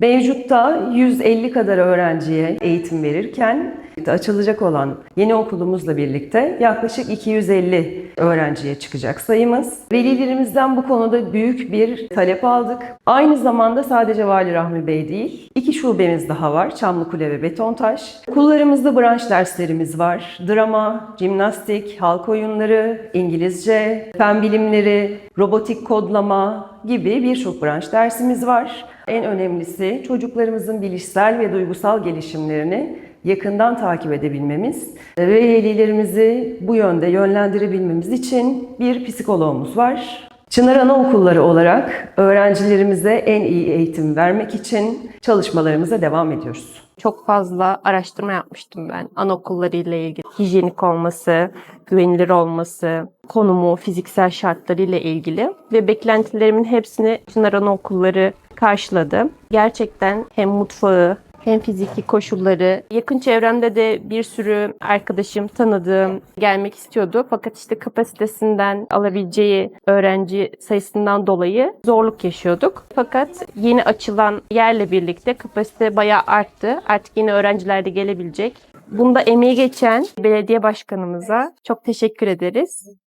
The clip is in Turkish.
Mevcutta 150 kadar öğrenciye eğitim verirken açılacak olan yeni okulumuzla birlikte yaklaşık 250 öğrenciye çıkacak sayımız. Velilerimizden bu konuda büyük bir talep aldık. Aynı zamanda sadece Vali Rahmi Bey değil, iki şubemiz daha var. Çamlıkule ve Betontaş. Okullarımızda branş derslerimiz var. Drama, jimnastik, halk oyunları, İngilizce, fen bilimleri, robotik kodlama gibi birçok branş dersimiz var. En önemlisi çocuklarımızın bilişsel ve duygusal gelişimlerini yakından takip edebilmemiz ve velilerimizi bu yönde yönlendirebilmemiz için bir psikologumuz var. Çınar Anaokulları olarak öğrencilerimize en iyi eğitim vermek için çalışmalarımıza devam ediyoruz. Çok fazla araştırma yapmıştım ben anaokulları ile ilgili. Hijyenik olması, güvenilir olması, konumu, fiziksel şartları ile ilgili ve beklentilerimin hepsini Çınar Anaokulları karşıladı. Gerçekten hem mutfağı hem fiziki koşulları. Yakın çevremde de bir sürü arkadaşım, tanıdığım gelmek istiyordu. Fakat işte kapasitesinden alabileceği öğrenci sayısından dolayı zorluk yaşıyorduk. Fakat yeni açılan yerle birlikte kapasite bayağı arttı. Artık yine öğrenciler de gelebilecek. Bunda emeği geçen belediye başkanımıza çok teşekkür ederiz.